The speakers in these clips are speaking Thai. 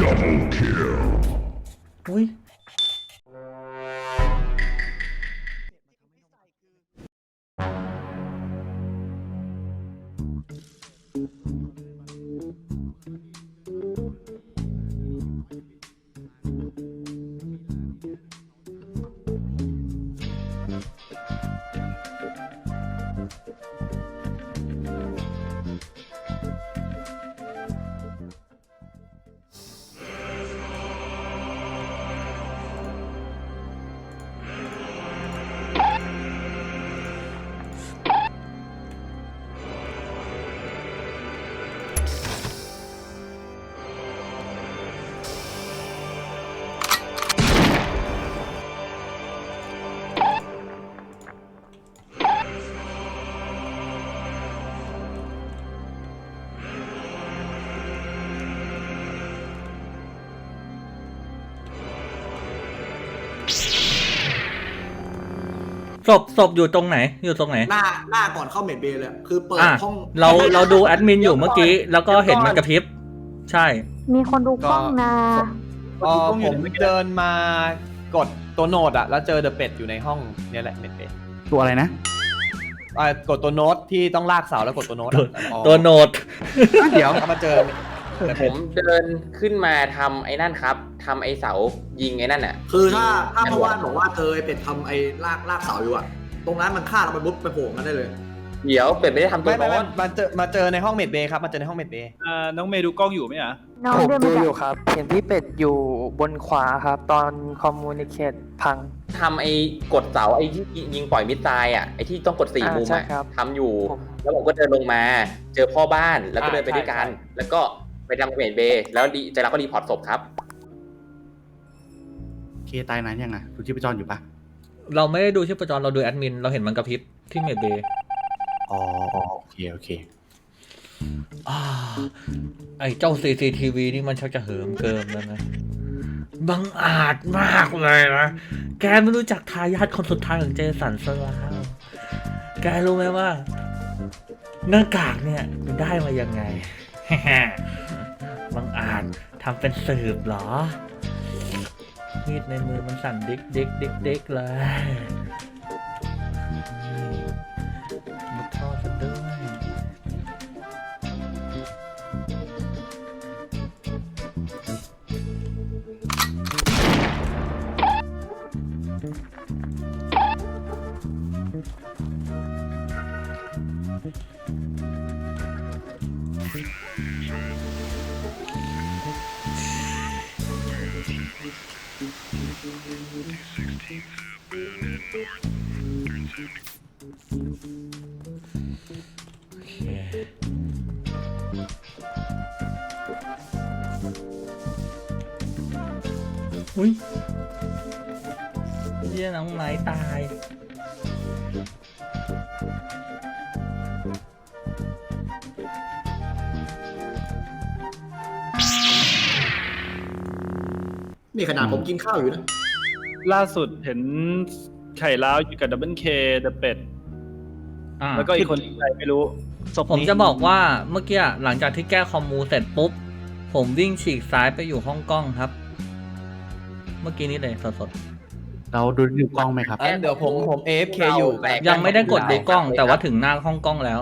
Double kill. อุ้ ศพศพอยู่ตรงไหน อยู่ตรงไหน หน้าหน้าก่อนเข้าเมดเบย์เลยอะคือเปิดอะ ห้องเราเราดูแอดมินอยู่เมื่อกี้ แล้วก็เห็นมันกระพริบ ใช่ มีคนดูกล้องนะเออผมเดินมากดตัวโนดอะแล้วเจอเดอะเป็ดอยู่ในห้องเนี่ยแหละเม็ดเป็ดตัวอะไรนะอ่ากดตัวโน้ตที่ต้องลากเสาแล้วกดตัวโน้ตอะตัวโนด เดี๋ยว แล้วมาเจอผมเดินขึ้นมาทำไอ้นั่นครับ ทำไอ้เสายิงไอ้นั่นอะคือถ้าถ้าเมื่อวานบอกว่าเจอไอ้เป็ดทำไอ้ลากลากเสาอยู่อะตรงนั้นมันฆ่าเราไปปุ๊บไปโผล่กันได้เลย เดี๋ยวเป็ดไม่ได้ทำตัวไม่ไม่โน้ไม่ตมาเจอมาเจอในห้องเมดเบย์ครับมาเจอในห้องเมดเบย์อ่าน้องเมย์ดูกล้องอยู่ไหมอะน้องผมเดินดูมาอจากยู่ครับ เห็นพี่เป็ดอยู่บนขวาครับ ตอนคอมมูนิเคตพัง ทำไอ้กดเสาไอ้ที่ยิงปล่อยมิสไซล์อะไอ้ที่ต้องกดสี่อ่ามุมใช่อะครับ ทำอยู่ ผม แล้วผมก็เดินลงมา เจอพ่อบ้านแล้วก็เดินไปด้วยกัน แล้วก็ไปทำเมดเบย์แล้วดีใจเราก็รีพอร์ตศพครับ เคตายนานยังไงดูชีพจรอยู่ปะเราไม่ได้ดูชีพจรเราดูแอดมิน เราเห็นมันกระพริบที่เมดเบย์อ๋ออ๋อโอเคโอเคอ่าไอ้เจ้า CCTV นี่มันชักจะเหิมเกิมแล้วนะบังอาจมากเลยนะ แกไม่รู้จักทายาทคนสุดท้ายของเจสันซะแล้วแกรู้ไหมว่า หน้ากากเนี่ยได้มายังไง บังอาจทำเป็นสืบเหรอ มีดในมือมันสั่นดิกดิกดิกดิกเลย โอเคอุ้ยเยี่ยน้องไม้ตาย นี่ขนาดผมกินข้าวอยู่นะ ล่าสุดเห็นไข่ล้าวอยู่กับดับเบิลเคเดอะเป็ดอ่าแล้วก็อีกคนใครไม่รู้ ศพผมนี้จะบอกว่าเมื่อกี้หลังจากที่แก้คอมมูเสร็จปุ๊บ ผมวิ่งฉีกซ้ายไปอยู่ห้องกล้องครับ เมื่อกี้นี้เลยสดเราดูดูกล้องไหมครับอันเดี๋ยวผมผม AFK อยู่ ๆยังไม่ได้กดดูกล้อง แต่ว่าถึงหน้าห้องกล้องแล้ว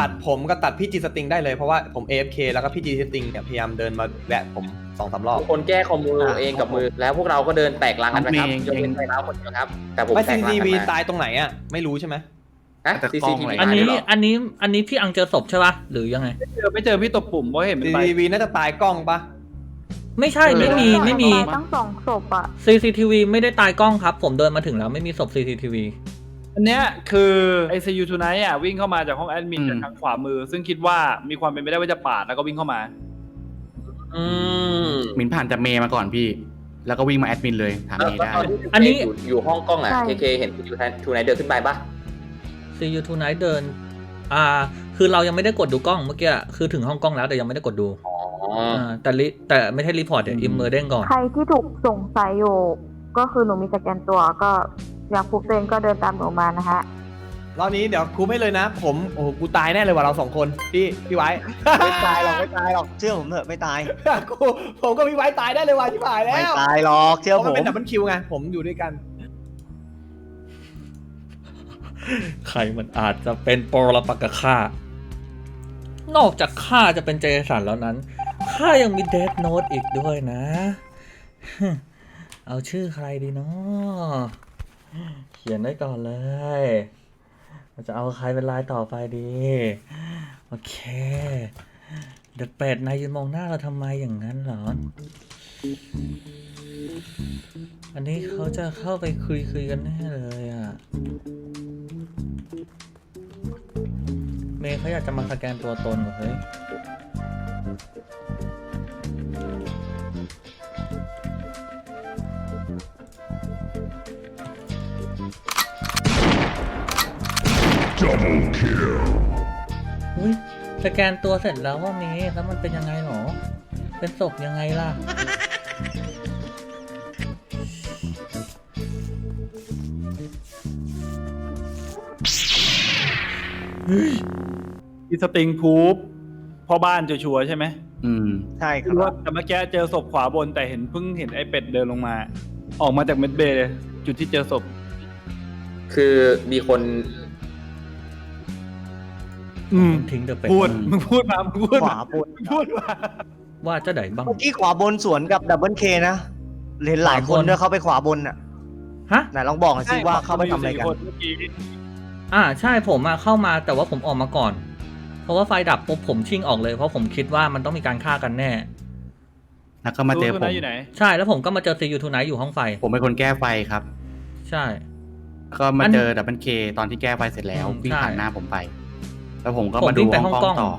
ตัดผมก็ตัดพี่จีสติงได้เลยเพราะว่าผม AFK แล้วก็พี่จีสติงเนี่ยพยายามเดินมาแวะผมสองสามรอบ ทุกคนแก้คอมมูเองกับมือ แล้วพวกเราก็เดินแตกลังกันไปครับเองยกเว้นไปแล้วคนเดียวครับ แต่ผมไม่ แตกลังกัน CCTV มาตายตรงไหนอะไม่รู้ใช่ไหมฮะแต่กล้อง CCTV อะไรอันนี้ตายด้วยเหรออันนี้อันนี้พี่อังเจอศพใช่ปะหรือยังไงไม่เจอไม่เจอพี่ตบปุ่มเพราะเห็นเป็นใบ CCTV น่าจะตายกล้องปะไม่ใช่ไม่มีไม่มีตั้งสองศพอะ CCTV ไม่ได้ตายกล้องครับ ผมเดินมาถึงแล้วไม่มีศพ CCTV อันเนี้ยคือ ICU Tonight อะวิ่งเข้ามาจากห้องแอดมินอืม จากทางขวามือ ซึ่งคิดว่ามีความเป็นไปได้ว่าจะปาดแล้วก็วิ่งเข้ามา อืมมินผ่านจากเมย์มาก่อนพี่ แล้วก็วิ่งมาแอดมินเลยถามแล้วเมย์แล้วได้ตอนที่อันนี้อยู่อยู่ห้องกล้องอะใช่ เคเคเห็นอยู่ทูไนเดินขึ้นไปปะ See you tonight เดิน อ่า คือเรายังไม่ได้กดดูกล้องเมื่อกี้คือถึงห้องกล้องแล้วแต่ยังไม่ได้กดดูอ๋ออ่าแต่ลิแต่ไม่ใช่รีพอร์ตเดี๋ยวอิมเมอร์เด้งก่อน ใครที่ถูกสงสัยอยู่ ก็คือหนูมีสแกนตัวก็ อยากฟุกตัวเองก็เดินตามหนูมานะฮะรอบนี้เดี๋ยวครูไม่เลยนะ ผมโอ้โหกูตายแน่เลยว่ะเราสองคนพี่พี่ไว้ ไม่ตายหรอกไม่ตายหรอกเชื่อผมเถอะไม่ตาย กูผมก็พี่ไว้ตายได้เลยว่ะที่ผ่านแล้วไม่ตายหรอกเชื่อเพราะผมันมเป็นดับเบิลคิวไงผมอยู่ด้วยกันใครมันอาจจะเป็นปรปักษ์กับข้านอกจากข้าจะเป็นเจสันแล้วนั้นข้ายังมีเดธโน e อีกด้วยนะ เอาชื่อใครดีเนาะ เขียนได้ก่อนเลยเราจะเอาใครเป็นลายต่อไปดี โอเค เดอะเป็ดนายยืนมองหน้าเราทำไมอย่างนั้นหรอ อันนี้เขาจะเข้าไปคุยคุยๆกันแน่เลยอะ เมย์เขาอยากจะมาสแกนตัวตนเหรอเฮ้ย อุ้ยสแกนตัวเสร็จแล้วว่าเมย์แล้วมันเป็นยังไงหรอ เป็นศพยังไงล่ะ อีสติงพูฟพ่อบ้านชัวร์ๆใช่ไหมอืม ใช่คคือรัว่าบ แต่เมื่อกี้เจอศพขวาบนแต่เห็นเพิ่งเห็นไอ้เป็ดเดินลงมา ออกมาจากเม็ดเบย์เลยจุดที่เจอศพ คือมีคน อืมทิ้งเดอะเป็ดพูดมึงพูดมามึงพูดขมาวาบนมึงพูดมาว่าเจะไหนบ้าง เมื่อกี้ขวาบนสวนกับดับเบิลเคนะเห็นหลายคนด้วยเขาไปขวาบนน่ะฮะ ไหนลองบอกหน่อยสิว่าเขาไปทำอะไรกันคนเมื่อกี้อ่าใช่ผมอะเข้ามาแต่ว่าผมออกมาก่อน เพราะว่าไฟดับปุ๊บผมชิ่งออกเลยเพราะผมคิดว่ามันต้องมีการฆ่ากันแน่ แล้วก็มาเจอรู้ผมนะอยู่ไหน ใช่แล้วผมก็มาเจอซียูทูไนท์อยู่ห้องไฟ ผมเป็นคนแก้ไฟครับ ใช่แล้วก็มาอันเจอดับเบิลเคตอนที่แก้ไฟเสร็จแล้ว อืมวิ่งใช่ผ่านหน้าผมไป แล้วผมก็ผมมาดูวิ่งไปห้องห้องกกล้ล้อองง ต่อ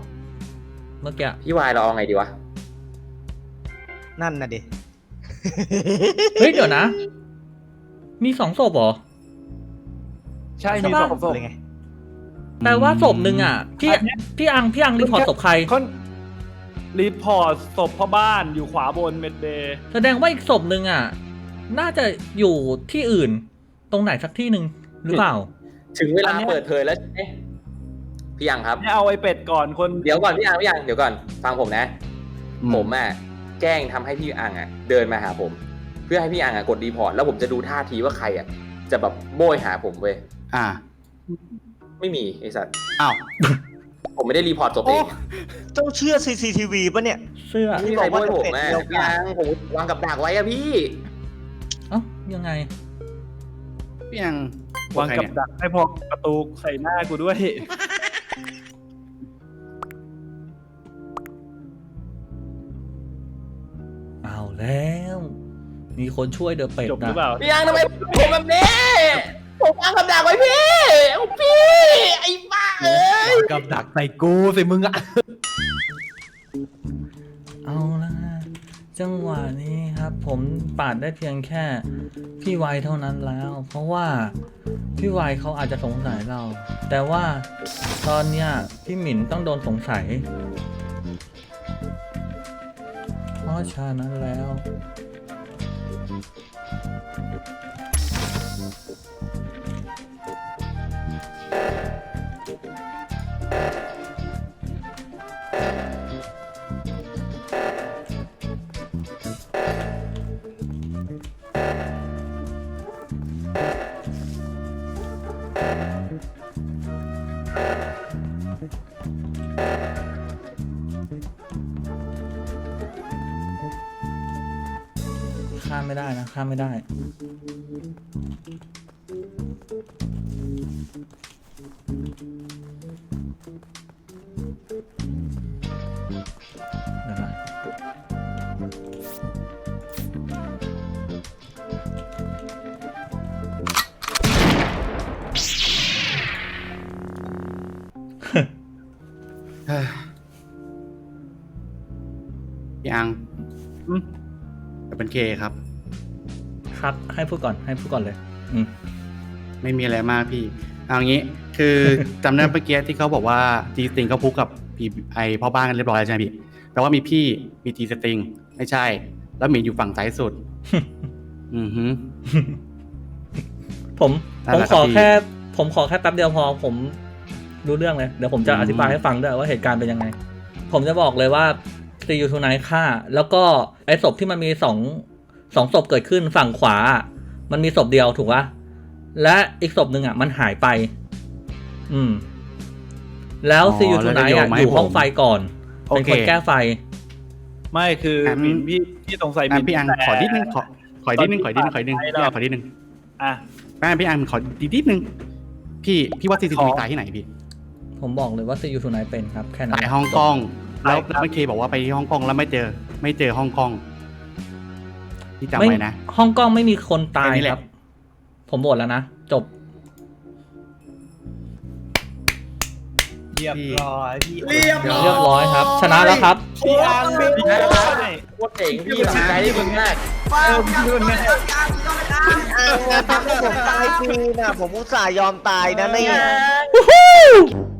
เมื่อกี้พี่วายเราเอาไงดีวะ นั่นน่ะดิ เฮ้ยเดี๋ยวนะ มีสองศพเหรอ ใช่ใช่มีปะสองศพ เลยไง แปลว่าศพหนึ่งอะพี่อันเนี้ย พี่อังพี่อังรีพอร์ตศพใคร คนรีพอร์ตศพพ่อบ้านอยู่ขวาบนเม็ดเบย์แสดงว่าอีกศพหนึ่งอะ น่าจะอยู่ที่อื่น ตรงไหนสักที่หนึ่งหรือเปล่า ถึงเวลาเปิดเผยแล้วใช่ไหม พี่ยังครับ ให้เอาไอ้เป็ดก่อนคนเดี๋ยวก่อนพี่ยังพี่ยังเดี๋ยวก่อนฟังผมนะ อืม ผมอะแกล้งทำให้พี่อังอะ เดินมาหาผม เพื่อให้พี่อังอะกดรีพอร์ตแล้วผมจะดูท่าทีว่าใครอะ จะแบบโบยหาผมเว้ยอ่าไม่มีไอสัตว์อ้าวผมไม่ได้รีพอร์ตศพโอ้เองเจ้าเชื่อ CCTV ปะเนี่ย เสื้อไม่มีใครโบยผมที่อะบอกว่าจะเป็ดเดียวกันพี่ยังผมวางกับดักไว้อะพี่ เอ้ายังไง พี่ยังวางกับใครเนี่ยดักให้พอประตูใส่หน้ากูด้วย มีคนช่วยเดอะเป็ดจบหรือนะเปล่าพี่ยังทำไมผมแบบนี้ผมวางกับดักไว้พี่โอ้พี่ ไอ้บ้าเอ้ยกับดักใส่กูสิมึงอะเอาละจังหวะนี้ครับ ผมปาดได้เพียงแค่พี่ไวเท่านั้นแล้ว เพราะว่าพี่ไวเขาอาจจะสงสัยเรา แต่ว่าตอนเนี้ยพี่หมินต้องโดนสงสัย เพราะฉะนั้นแล้ว Thank you. ข้ามไม่ได้นะข้ามไม่ได้ เดี๋ยวนะเฮ้ยพี่อังอืมดับเบิลเคครับ ครับให้พูดก่อนให้พูดก่อนเลย อืมไม่มีอะไรมากพี่เอางี้คือจำได้เมื่อกี้ที่เขาบอกว่าจีสติงเขาพุกกับพี่ไอพ่อบ้านกันเรียบร้อยแล้วใช่ไหมพี่แต่ว่ามีพี่มีจีสติงไม่ใช่ แล้วหมีอยู่ฝั่งซ้ายสุด อือฮึ ผมนั่ผนมแหละขอครับพี่ แค่ ผมขอแค่แป๊บเดียวพอผมรู้เรื่องเลย เดี๋ยวผมจะอืมอธิบายให้ฟังด้วยว่าเหตุการณ์เป็นยังไง ผมจะบอกเลยว่าซียูทูไนฆ่า แล้วก็ไอ้ศพที่มันมีสอง สองศพเกิดขึ้นฝั่งขวา มันมีศพเดียวถูกปะและอีกศพหนึ่งอะ มันหายไป อืม แล้วซียูทูไนอะอยู่ห้องไฟก่อน เป็นคนแก้ไฟ ไม่คืองั้นหมินพี่พี่สงสัยหอะมินพี่อังแต่ขอนิดนึงขอขอนิดนึงขอนิดนึงขอนิดนึงไม่พี่หรอกอังขอนิดนึงอะแม่พี่อังขอนิดนึงพี่พี่ว่าซีซีขทีอตายที่ไหนพี่ ผมบอกเลยว่าซียูทูไนเป็นครับแค่นั้นตายฮ่องกงแล้วใช่ครับเมื่อเคบอกว่าไปที่ฮ่องกงแล้วไม่เจอ ไม่เจอฮ่องกง พี่จำไม่ไว้นะฮ่องกงไม่มีคนตายแค่นี้แหคละ รับ ผมโหวตแล้วนะ จบ เรียบร้อยพี่เรียบร้อยเรียบร้อยครับ ชนะแล้วครับ พี่อังบิ๊กพี่ได้โคตรเจ๋งพี่ดีใจที่มึงมากฟ้าดูแน่อ้างนะทำให้ผมตายฟรีนะผมอุตส่าห์ยอมตายนะเนี่ยเ